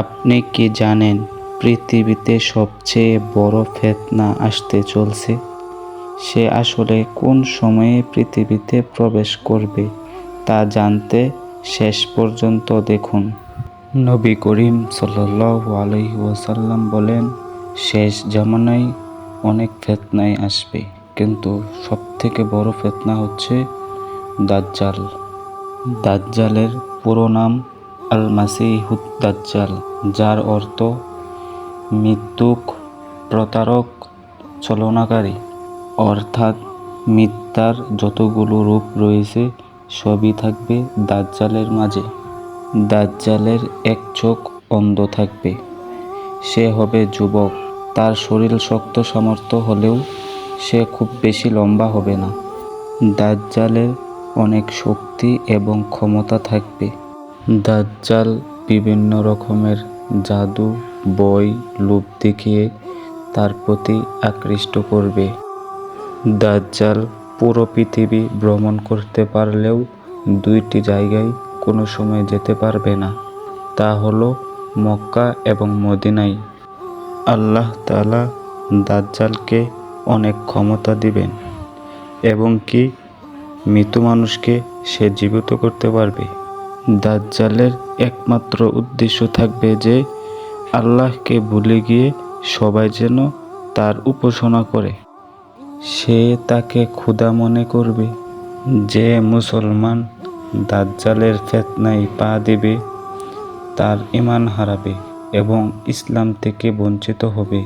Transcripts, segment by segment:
আপনি কি জানেন পৃথিবীতে সবচেয়ে বড় ফেতনা আসতে চলছে? সে আসলে কোন সময়ে পৃথিবীতে প্রবেশ করবে তা জানতে শেষ পর্যন্ত দেখুন। নবী করিম আলাইহি ওয়াসাল্লাম বলেন, শেষ জামানায় অনেক ফেতনাই আসবে, কিন্তু সবথেকে বড় ফেতনা হচ্ছে দাজ্জাল। দাজ্জালের পুরো নাম আল মাসিহুদ দাজ্জাল যার অর্থ মৃত্যুক প্রতারক চলনাকারী অর্থাৎ মিথ্যার যতগুলো রূপ রয়েছে, সবই থাকবে দাজ্জালের মাঝে। দাজ্জালের এক চোখ অন্ধ থাকবে। সে হবে যুবক। তার শরীর শক্ত সামর্থ্য হলেও সে খুব বেশি লম্বা হবে না। দাজ্জালের অনেক শক্তি এবং ক্ষমতা থাকবে। দাজ্জাল বিভিন্ন রকমের জাদু, বই লোভ দেখিয়ে তার প্রতি আকৃষ্ট করবে। দাজ্জাল পুরো পৃথিবী ভ্রমণ করতে পারলেও দুইটি জায়গায় কোনো সময় যেতে পারবে না। তা হলো মক্কা এবং মদিনায়। আল্লাহ তালা দাজ্জালকে অনেক ক্ষমতা দিবেন এবং কি মৃত মানুষকে সে জীবিত করতে পারবে? দাজ্জালের একমাত্র উদ্দেশ্য থাকবে যে আল্লাহকে ভুলে গিয়ে সবাই যেন তার উপাসনা করে। সে তাকে ক্ষুধা মনে করবে যে মুসলমান দাজ্জালের ফেতনায় পা দেবে, তার ইমান হারাবে এবং ইসলাম থেকে বঞ্চিত হবে।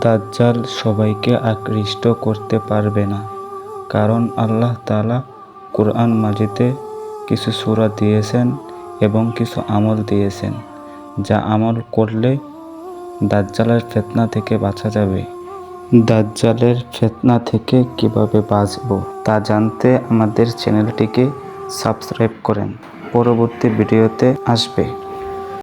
দাজ্জাল সবাইকে আকৃষ্ট করতে পারবে না, কারণ আল্লাহ তালা কোরআন মাজিদে কিছু সুরা দিয়েছেন এবং কিছু আমল দিয়েছেন, যা আমল করলে দাজ্জালের ফেতনা থেকে বাঁচা যাবে। দাজ্জালের ফেতনা থেকে কীভাবে বাঁচব তা জানতে আমাদের চ্যানেলটিকে সাবস্ক্রাইব করেন। পরবর্তী ভিডিওতে আসবে।